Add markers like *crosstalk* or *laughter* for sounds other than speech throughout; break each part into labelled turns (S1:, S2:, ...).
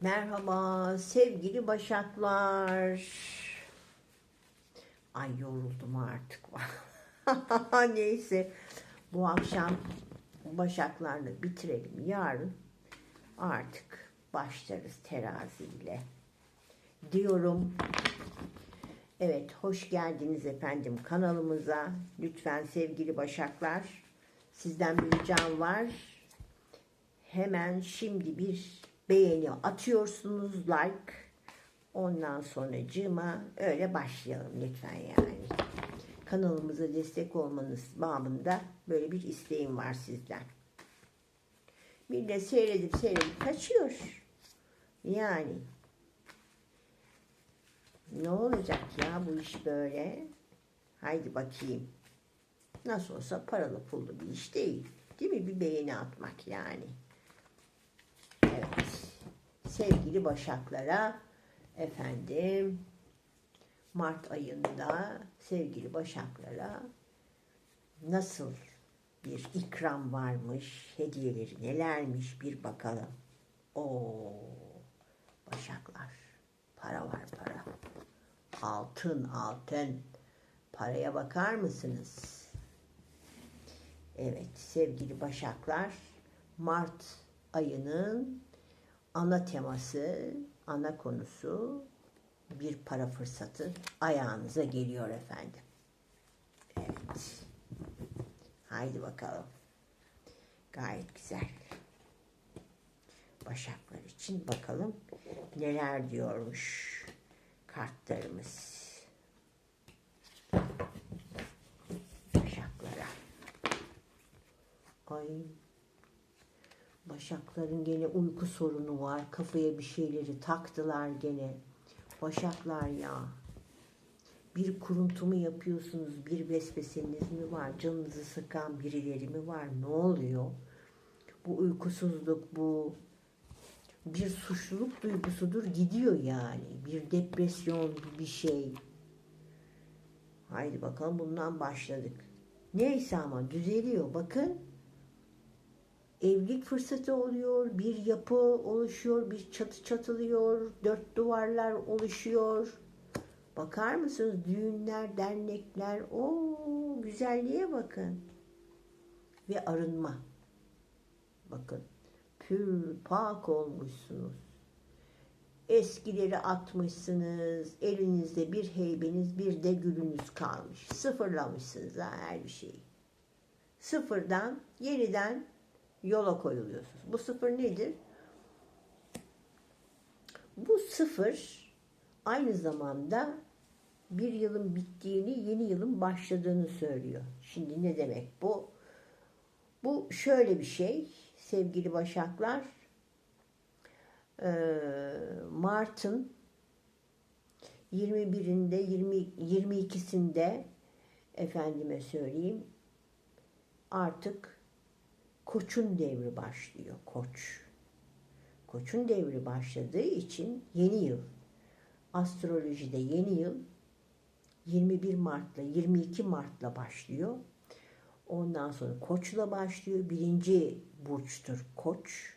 S1: Merhaba sevgili başaklar. Ay yoruldum artık. *laughs* Neyse bu akşam başaklarla bitirelim. Yarın artık başlarız teraziyle. Diyorum. Evet hoş geldiniz efendim kanalımıza. Lütfen sevgili başaklar sizden bir ricam var. Hemen şimdi bir beğeni atıyorsunuz like. Ondan sonra cıma öyle başlayalım lütfen yani. Kanalımıza destek olmanız babında böyle bir isteğim var sizden. Millet seyredip seyredip kaçıyor. Yani ne olacak ya bu iş böyle? Haydi bakayım. Nasıl olsa paralı pullu bir iş değil. Değil mi? Bir beğeni atmak yani. Sevgili Başaklara efendim Mart ayında sevgili Başaklara nasıl bir ikram varmış, hediyeleri nelermiş bir bakalım. O Başaklar para var para. Altın altın. Paraya bakar mısınız? Evet sevgili Başaklar Mart ayının ana teması, ana konusu bir para fırsatı ayağınıza geliyor efendim. Evet. Haydi bakalım. Gayet güzel. Başaklar için bakalım neler diyormuş kartlarımız. Başaklara. Ay Başakların gene uyku sorunu var. Kafaya bir şeyleri taktılar gene. Başaklar ya. Bir kuruntu mu yapıyorsunuz? Bir vesveseniz mi var? Canınızı sıkan birileri mi var? Ne oluyor? Bu uykusuzluk, bu bir suçluluk duygusudur gidiyor yani. Bir depresyon, bir şey. Haydi bakalım bundan başladık. Neyse ama düzeliyor. Bakın evlilik fırsatı oluyor, bir yapı oluşuyor, bir çatı çatılıyor, dört duvarlar oluşuyor. Bakar mısınız? Düğünler, dernekler, o güzelliğe bakın. Ve arınma. Bakın, pür pak olmuşsunuz. Eskileri atmışsınız, elinizde bir heybeniz, bir de gülünüz kalmış. Sıfırlamışsınız her bir şeyi. Sıfırdan, yeniden yola koyuluyorsunuz. Bu sıfır nedir? Bu sıfır aynı zamanda bir yılın bittiğini, yeni yılın başladığını söylüyor. Şimdi ne demek bu? Bu şöyle bir şey sevgili Başaklar. Mart'ın 21'inde, 20, 22'sinde efendime söyleyeyim artık Koç'un devri başlıyor. Koç. Koç'un devri başladığı için yeni yıl. Astrolojide yeni yıl 21 Mart'la 22 Mart'la başlıyor. Ondan sonra Koç'la başlıyor. Birinci burçtur Koç.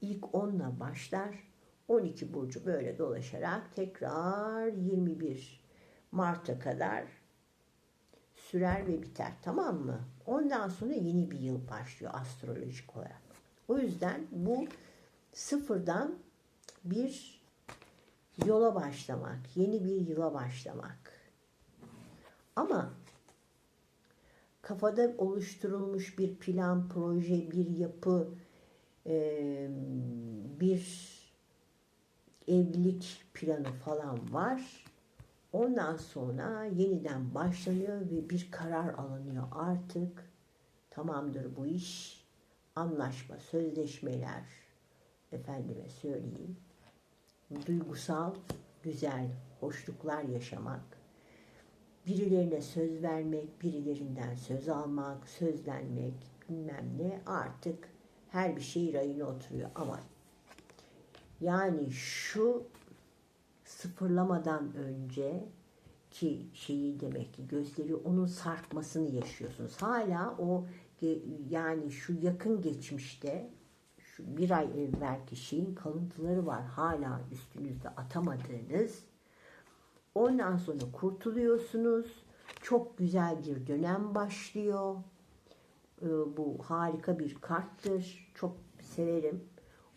S1: İlk 10'la başlar. 12 burcu böyle dolaşarak tekrar 21 Mart'a kadar sürer ve biter. Tamam mı? Ondan sonra yeni bir yıl başlıyor astrolojik olarak. O yüzden bu sıfırdan bir yola başlamak, yeni bir yıla başlamak. Ama kafada oluşturulmuş bir plan, proje, bir yapı, bir evlilik planı falan var. Ondan sonra yeniden başlanıyor ve bir karar alınıyor. Artık tamamdır bu iş. Anlaşma, sözleşmeler, efendime söyleyeyim. Duygusal, güzel, hoşluklar yaşamak. Birilerine söz vermek, birilerinden söz almak, sözlenmek, bilmem ne artık her bir şey rayına oturuyor. Ama yani şu sıfırlamadan önce ki şeyi demek ki gösteriyor onun sarkmasını yaşıyorsunuz. Hala o yani şu yakın geçmişte şu bir ay evvelki şeyin kalıntıları var. Hala üstünüzde atamadığınız. Ondan sonra kurtuluyorsunuz. Çok güzel bir dönem başlıyor. Ee, Bu harika bir karttır. Çok severim.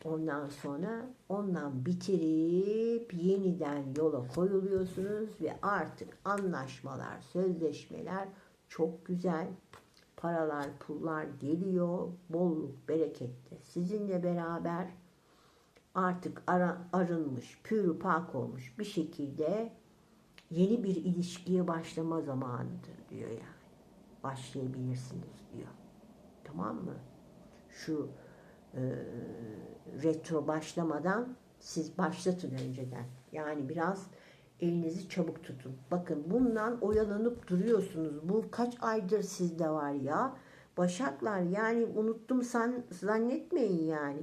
S1: Ondan sonra ondan bitirip yeniden yola koyuluyorsunuz ve artık anlaşmalar, sözleşmeler çok güzel. Paralar, pullar geliyor. Bolluk, bereket de sizinle beraber artık ara- arınmış, pürü pak olmuş bir şekilde yeni bir ilişkiye başlama zamanıdır diyor yani. Başlayabilirsiniz diyor. Tamam mı? Şu e, retro başlamadan siz başlatın önceden. Yani biraz elinizi çabuk tutun. Bakın bundan oyalanıp duruyorsunuz. Bu kaç aydır sizde var ya. Başaklar yani unuttum san, zannetmeyin yani.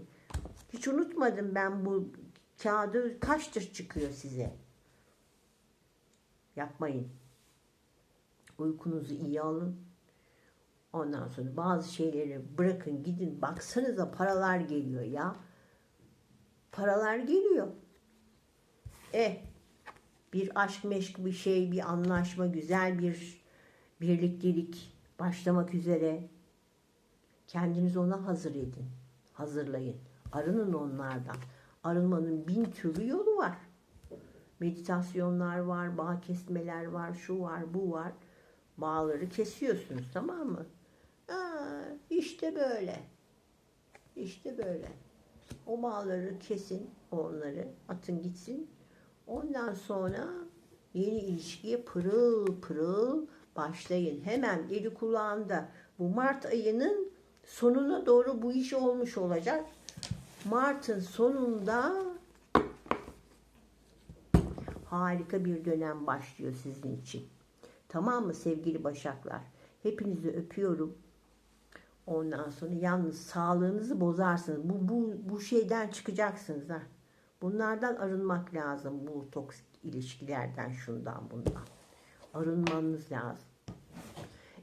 S1: Hiç unutmadım ben bu kağıdı kaçtır çıkıyor size. Yapmayın. Uykunuzu iyi alın. Ondan sonra bazı şeyleri bırakın gidin. Baksanıza paralar geliyor ya. Paralar geliyor. E bir aşk meşk bir şey, bir anlaşma, güzel bir birliktelik başlamak üzere. Kendiniz ona hazır edin. Hazırlayın. Arının onlardan. Arınmanın bin türlü yolu var. Meditasyonlar var, bağ kesmeler var, şu var, bu var. Bağları kesiyorsunuz tamam mı? İşte böyle. İşte böyle. O bağları kesin, onları atın gitsin. Ondan sonra yeni ilişkiye pırıl pırıl başlayın. Hemen eli kulağında. Bu Mart ayının sonuna doğru bu iş olmuş olacak. Mart'ın sonunda harika bir dönem başlıyor sizin için. Tamam mı sevgili Başaklar? Hepinizi öpüyorum. Ondan sonra yalnız sağlığınızı bozarsınız. Bu, bu, bu şeyden çıkacaksınız ha. Bunlardan arınmak lazım. Bu toksik ilişkilerden, şundan bundan. Arınmanız lazım.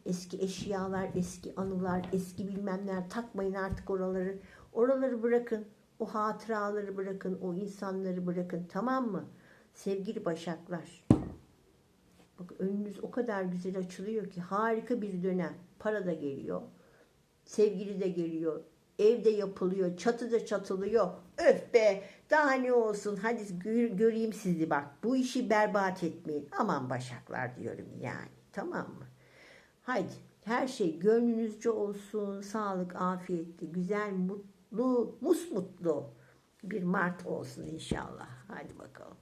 S1: Eski eşyalar, eski anılar, eski bilmemler takmayın artık oraları. Oraları bırakın. O hatıraları bırakın, o insanları bırakın. Tamam mı? Sevgili Başaklar. Bak önünüz o kadar güzel açılıyor ki harika bir dönem. Para da geliyor. Sevgili de geliyor. Evde yapılıyor. Çatıda çatılıyor. Öf be daha ne olsun hadi gör- göreyim sizi bak. Bu işi berbat etmeyin. Aman başaklar diyorum yani. Tamam mı? Haydi her şey gönlünüzce olsun. Sağlık, afiyetli, güzel, mutlu, musmutlu bir Mart olsun inşallah. Hadi bakalım.